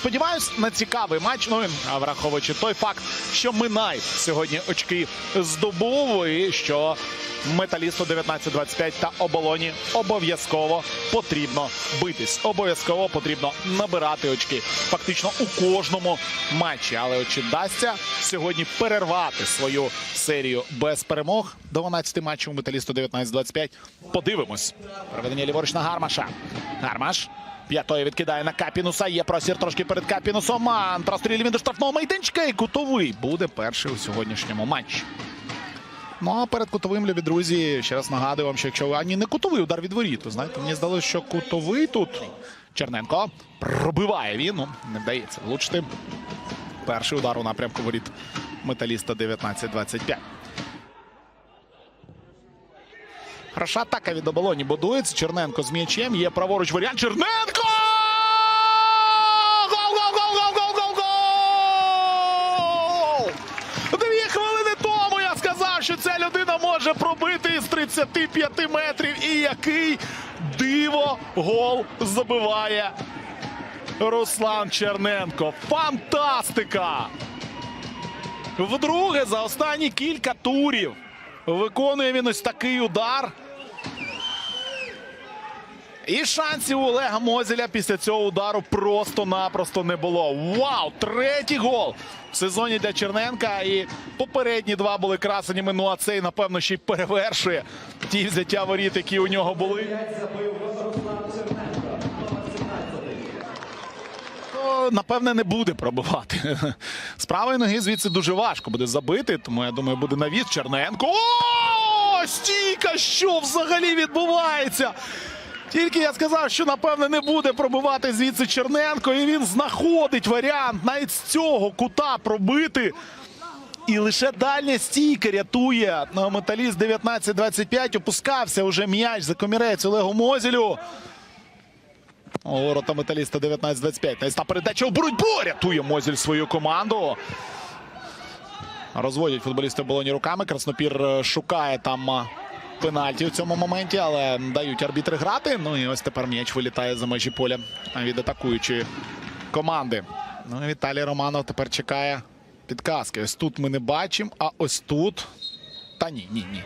сподіваюсь на цікавий матч. Ну, враховуючи той факт, що Минай сьогодні очки здобув, і що металісту 19-25 та оболоні обов'язково потрібно битись. Обов'язково потрібно набирати очки. Фактично у кожному матчі. Але чи вдасться сьогодні перервати свою серію без перемог. 12 матчів металісту 19-25. Подивимось. Проведення ліворуч на Гармаша. Гармаш. П'ятої відкидає на Капінуса. Є просір трошки перед Капінусом. Ман прострілює він до штрафного майданчика. І кутовий буде перший у сьогоднішньому матчі. Ну а перед кутовим, любі друзі, ще раз нагадую вам, що якщо ані не кутовий удар від воріт, то знаєте, мені здалося, що кутовий тут Черненко пробиває він. Ну, не вдається влучити. Перший удар у напрямку воріт металіста 19-25. Хороша атака від оболоні будується. Черненко з м'ячем. Є праворуч варіант. Черненко! Гол, гол, гол, гол, гол, гол, гол! Дві хвилини тому я сказав, що ця людина може пробити із 35 метрів. І який диво гол забиває Руслан Черненко. Фантастика! Вдруге за останні кілька турів виконує він ось такий удар. І шансів у Олега Мозеля після цього удару просто-напросто не було. Вау! Третій гол в сезоні для Черненка. І попередні два були красеннями. Ну а цей, напевно, ще й перевершує ті взяття воріт, які у нього були. Напевне, не буде пробивати. З правої ноги звідси дуже важко буде забити, тому я думаю, буде навіс Черненко. О! Стійка! Що взагалі відбувається? Тільки я сказав, що напевне не буде пробивати звідси Черненко, і він знаходить варіант навіть з цього кута пробити. І лише дальня стійка рятує Ну, металіст 19-25. Опускався уже м'яч за комірець Олегу Мозілю. Ворота металіста 19-25. Навіть та передача у боротьбу рятує Мозіль свою команду. Розводять футболісти оболоні руками. Краснопір е, шукає там е, пенальті у цьому моменті, але дають арбітри грати. Ну і ось тепер м'яч вилітає за межі поля від атакуючої команди. Ну і Віталій Романов тепер чекає підказки. Ось тут ми не бачимо, а ось тут. Та ні, ні, ні.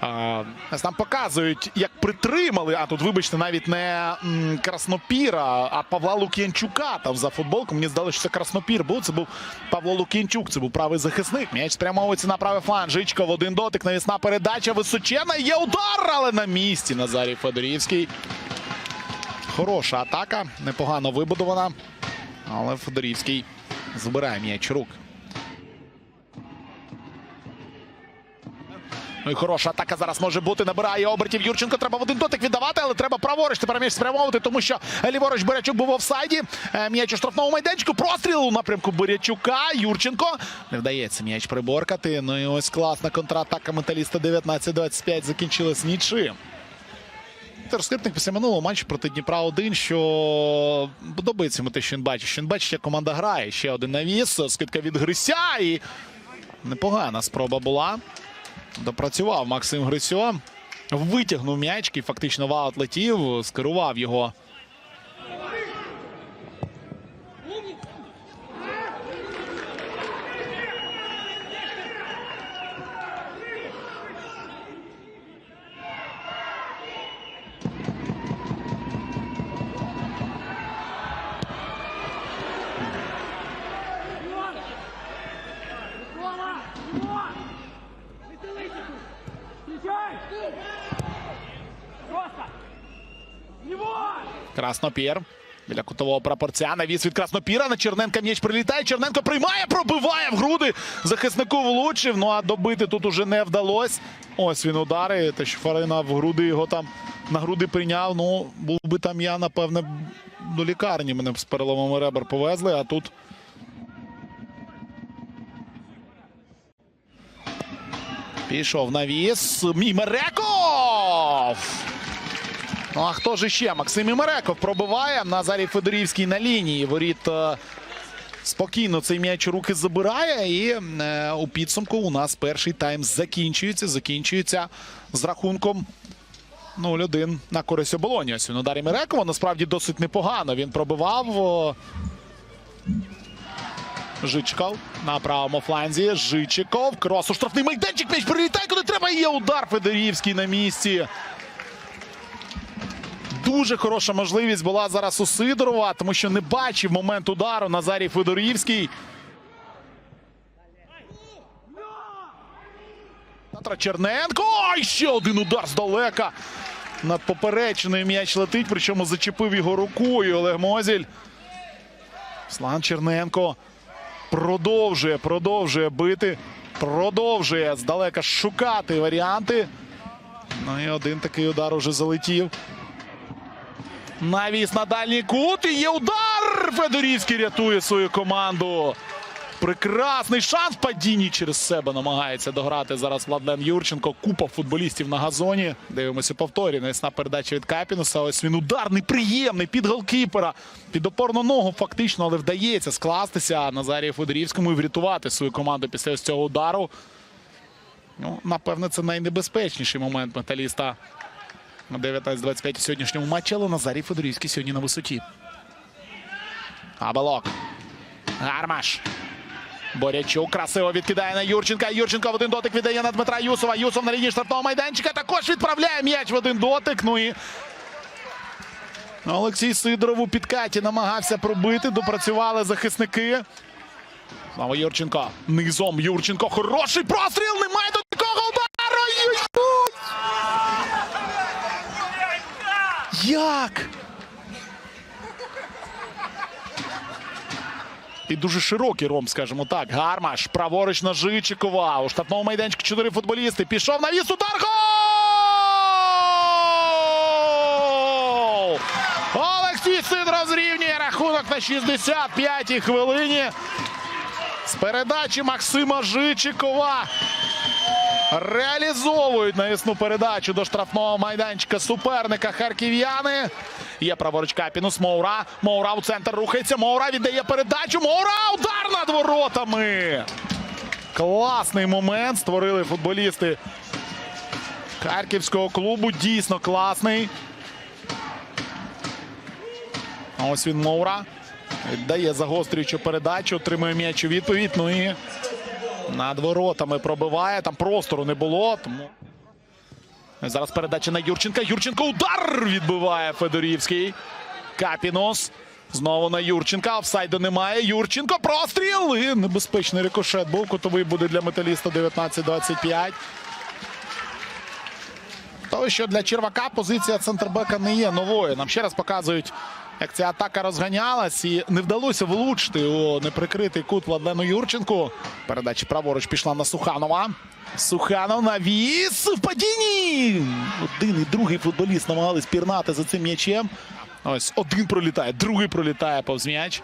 А, там показують, як притримали. А тут, вибачте, навіть не Краснопіра, а Павла Лук'янчука там за футболку. Мені здалося, що це Краснопір був. Це був Павло Лук'янчук. Це був правий захисник. М'яч спрямовується на правий фланг. Жичко в один дотик. Навісна передача височена. Є удар, але на місці Назарій Федорівський. Хороша атака. Непогано вибудована. Але Федорівський збирає м'яч рук. Ну і хороша атака зараз може бути. Набирає обертів. Юрченко треба в один дотик віддавати, але треба праворуч тепер м'яч спрямовувати, тому що ліворуч Борячук був в офсайді. Е, М'яч у штрафному майданчику. Простріл у напрямку Борячука. Юрченко. Не вдається м'яч приборкати. Ну і ось класна контратака металіста 19-25 закінчилась нічим. Скрипник після минулого матчу проти Дніпра 1, що подобається йому те, що він бачить. Що він бачить, як команда грає. Ще один навіс, скидка від Грися. І непогана спроба була. Допрацював Максим Грицьо. Витягнув м'ячки, фактично в аут летів, скерував його. Краснопір. Біля кутового прапорця. Навіс від Краснопіра. На Черненка м'яч прилітає. Черненко приймає, пробиває в груди. Захиснику влучив. Ну а добити тут уже не вдалося. Ось він удари. Те, що Фарина в груди його там на груди прийняв. Ну, був би там я, напевне, до лікарні мене з переломами ребер повезли, а тут. Пішов навіс. Мімереков! Ну а хто ж іще? Максим Імереков пробиває. Назарій Федорівський на лінії. Воріт е, спокійно цей м'яч у руки забирає. І е, у підсумку у нас перший тайм закінчується. Закінчується з рахунком 0-1 на користь оболоні. Ось він удар Імерекова. Насправді досить непогано. Він пробивав. Жичков на правому фланзі. Жичиков. Крос у штрафний майданчик. М'яч прилітає, куди треба. Є удар Федорівський на місці. Дуже хороша можливість була зараз у Сидорова, тому що не бачив момент удару Назарій Федорівський. Татра Черненко. Ой, ще один удар здалека. Над поперечною м'яч летить, причому зачепив його рукою Олег Мозіль. Слан Черненко продовжує, продовжує бити, продовжує здалека шукати варіанти. Ну і один такий удар уже залетів. Навіс на дальній кут і є удар. Федорівський рятує свою команду. Прекрасний шанс падінні через себе намагається дограти зараз Владлен Юрченко. Купа футболістів на газоні. Дивимося повторі. Навісна передача від Капінуса. Ось він удар неприємний під голкіпера. Під опорну ногу фактично, але вдається скластися Назарію Федорівському і врятувати свою команду після ось цього удару. Ну, напевне, це найнебезпечніший момент металіста 19-25 у сьогоднішньому матчі, але Назарій Федорівський сьогодні на висоті. Абелок. Гармаш. Борячук красиво відкидає на Юрченка. Юрченко в один дотик віддає на Дмитра Юсова. Юсов на лінії штрафного майданчика також відправляє м'яч в один дотик. Ну і Олексій Сидоров у підкаті намагався пробити. Допрацювали захисники. Знову Юрченко. Низом Юрченко. Хороший простріл. Немає до такого удару. Ой-ой-ой! Як? І дуже широкий ром, скажімо так. Гармаш. Праворуч на Жичикова. У штатному майданчику чотири футболісти. Пішов на віс. Удар. Гол! Олексій Сидоров зрівнює рахунок на 65-й хвилині. З передачі Максима Жичикова. Реалізовують навісну передачу до штрафного майданчика суперника харків'яни. Є праворуч Капінус. Моура. Моура у центр рухається. Моура віддає передачу. Моура! Удар над воротами. Класний момент створили футболісти харківського клубу. Дійсно класний. Ось він Моура. Віддає загострюючу передачу. Отримує м'яч у відповідь. Ну і над воротами пробиває. Там простору не було. Тому зараз передача на Юрченка. Юрченко удар відбиває Федорівський. Капінос. Знову на Юрченка. Офсайду немає. Юрченко. Простріл. І небезпечний рикошет був. Кутовий буде для металіста 19-25. Того, що для Червака позиція центрбека не є новою. Нам ще раз показують, як ця атака розганялась і не вдалося влучити у неприкритий кут Владлену Юрченку. Передача праворуч пішла на Суханова. Суханов навіс в падінні. Один і другий футболіст намагались пірнати за цим м'ячем. Ось один пролітає, другий пролітає повз м'яч.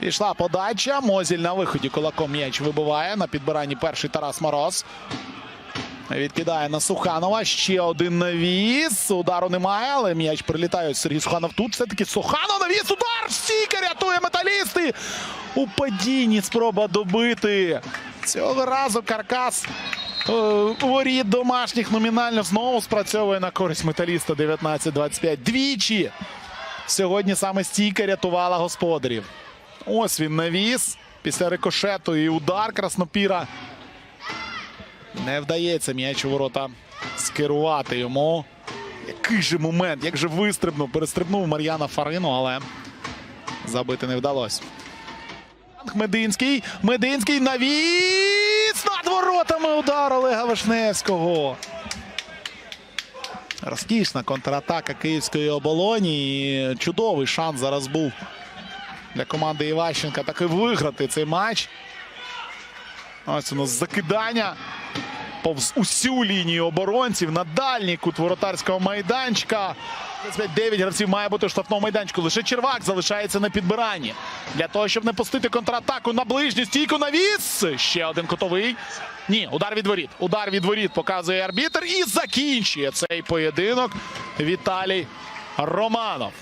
Пішла подача. Мозіль на виході кулаком м'яч вибиває. На підбиранні перший Тарас Мороз. Відкидає на Суханова. Ще один навіс. Удару немає, але м'яч прилітає. Сергій Суханов тут. Все-таки Суханов навіс. Удар! Стійка рятує металісти. У падінні спроба добити. Цього разу каркас е, воріт домашніх номінально знову спрацьовує на користь металіста 19-25. Двічі. Сьогодні саме стійка рятувала господарів. Ось він навіс. Після рикошету і удар Краснопіра. Не вдається м'яч у ворота скерувати йому. Який же момент, як же вистрибнув, перестрибнув Мар'яна Фарину, але забити не вдалося. Мединський. Мединський навіс над воротами удар Олега Вишневського. Розкішна контратака київської оболоні. І чудовий шанс зараз був для команди Іващенка таки виграти цей матч. Ось у нас закидання повз усю лінію оборонців на дальній кут воротарського майданчика. 9 гравців має бути у штрафному майданчику. Лише Червак залишається на підбиранні. Для того, щоб не пустити контратаку на ближню стійку навіс. Ще один котовий. Ні, удар від воріт. Удар від воріт показує арбітр і закінчує цей поєдинок Віталій Романов.